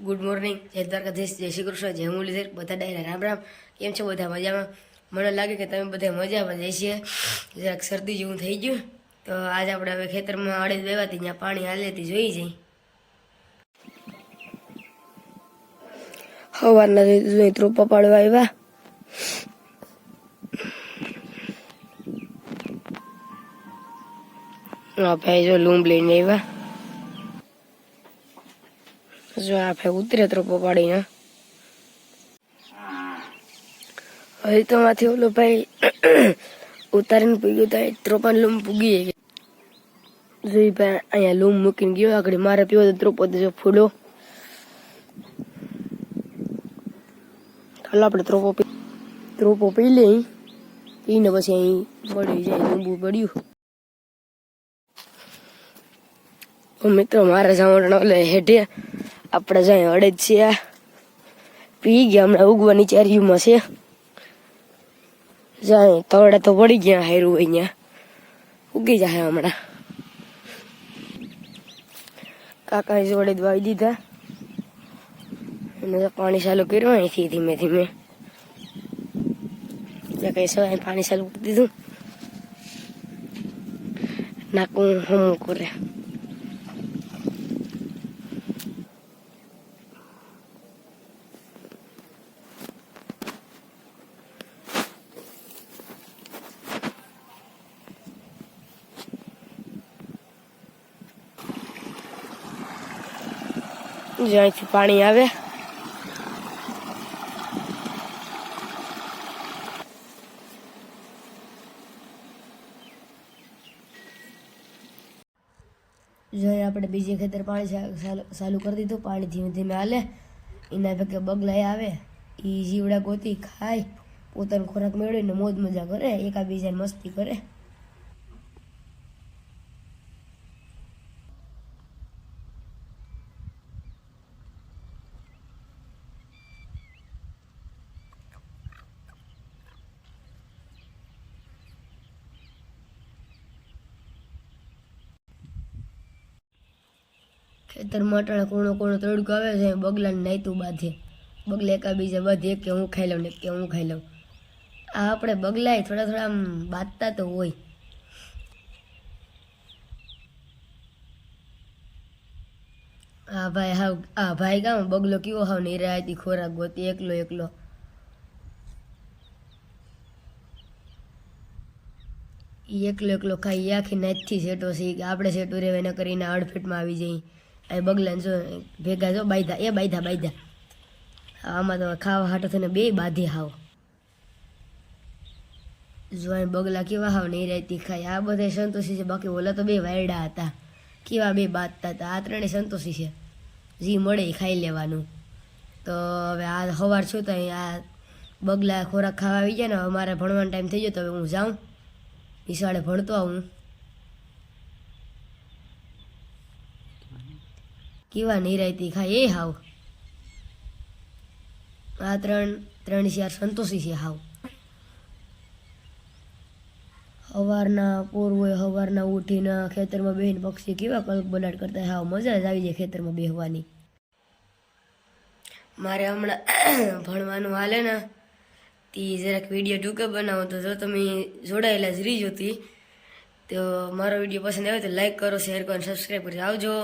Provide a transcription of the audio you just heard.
Good morning જય દ્વારકાધીશ. જય શ્રી કૃષ્ણ. જય મુરલીધર. બધા ડાયરા રામ રામ. કેમ છો બધા મજામાં? મને લાગે કે તમે બધા મજામાં જઈ છીએ જરાક શરદી જેવું થઈ ગયું. તો આજ આપણે હવે ખેતરમાં અડે બેવાથી ત્યાં પાણી હાલેથી જોઈ જઈ સવારના જોઈ ત્રોપા પાડવા આવ્યા. આ ભાઈ જો લૂંબ લઈને આવ્યા. જો આ ભાઈ ઉતરે ત્રોપો પાડીને હવે તો માંથી ઓલો ભાઈ ઉતારીને પૂગ્યું તો ત્રોપાની લૂમ પૂગી જોઈ ભાઈ અહીંયા લૂમ મૂકીને ગયો, આગળ મારે પીવો તો ત્રોપો જો ફૂલો. ચાલો આપણે ત્રોપો ત્રોપો પી લઈ પીને પછી અહીં પડી જાય, લીંબુ પડ્યું મિત્રો, મારે જવાનું ઓલે હેઠે આપણે જાય અડે જ છે પી ગયા હમણાં ઉગવાની ચારીમાં છે. જાય તવડા તો પડી ગયા, હાયરું અહીંયા ઉગી જાય હમણાં. કાકા જોડે દવાઈ દીધા. એને પાણી ચાલુ કર્યું અહીંથી ધીમે ધીમે. એટલે કઈ સવાય પાણી ચાલુ કરી દીધું. નાકું હું કરે. જો અહીંથી પાણી આવે. જોઈએ આપણે બીજે ખેતર પાણી ચાલુ- ચાલુ કરી દીધું. પાણી ધીમે ધીમે હાલે. એના ભેગે બગલાઈ આવે. એ જીવડા ગોતી ખાય. પોતાનો ખોરાક મેળવીને મોજ મજા કરે. એકાબીજાને મસ્તી કરે. ખેતરમાં અટાણે કોણો કોણો તડકો આવે છે બગલાને નાયતું બાંધે. બગલા એકાબીજા બાંધે, કે હું ખાઈ લઉં ને કે હું ખાઈ લઉં. આ આપણે બગલાય થોડા થોડા આમ બાંધતા તો હોય. આ ભાઈ હાવ, આ ભાઈ કામ બગલો કેવો હાવ નિરાયતી ખોરાક ગોતી, એકલો એકલો. એકલો એકલો ખાઈ આખી નથી સેટો કે આપણે સેટું રહેવા એના કરીને અડફેટમાં આવી જઈ અહીં બગલાને જો ભેગા જો બાયધા, એ બાયધા બાયધા. આમાં તો ખાવા હાટો થઈને બે બાંધી હાવ. જો અહીં બગલા કેવા હાવ નહીં રહેતી ખાય. આ બધા સંતોષી છે, બાકી ઓલા તો બે વાયડા હતા. કેવા બે બાંધતા હતા? આ ત્રણેય સંતોષી છે. જી મળે એ ખાઈ લેવાનું. તો હવે આ સવાર છું તો આ બગલા ખોરાક ખાવા આવી જાય ને અમારે ભણવાનો ટાઈમ થઈ ગયો તો હવે હું જાઉં. નિશાળે ભણતો આવું. કેવા નિરાયતી ખાય એ હાવ. આ ત્રણ ત્રણ શિયાર સંતોષી છે હાવ. સવારના પૂર્વે સવારના ઉઠીને ખેતરમાં બેહીને પક્ષી કેવા કલ્પ બલાટ કરતા હાવ. મજા જ આવી જાય ખેતરમાં બેહવાની. મારે હમણાં ભણવાનું હાલે ને, તે જરાક વીડિયો ટૂંકે બનાવો. તો જો તમે જોડાયેલા જ રીજ હતી તો મારો વીડિયો પસંદ આવે તો લાઈક કરો શેર કરો અને સબસ્ક્રાઈબ કરી આવજો.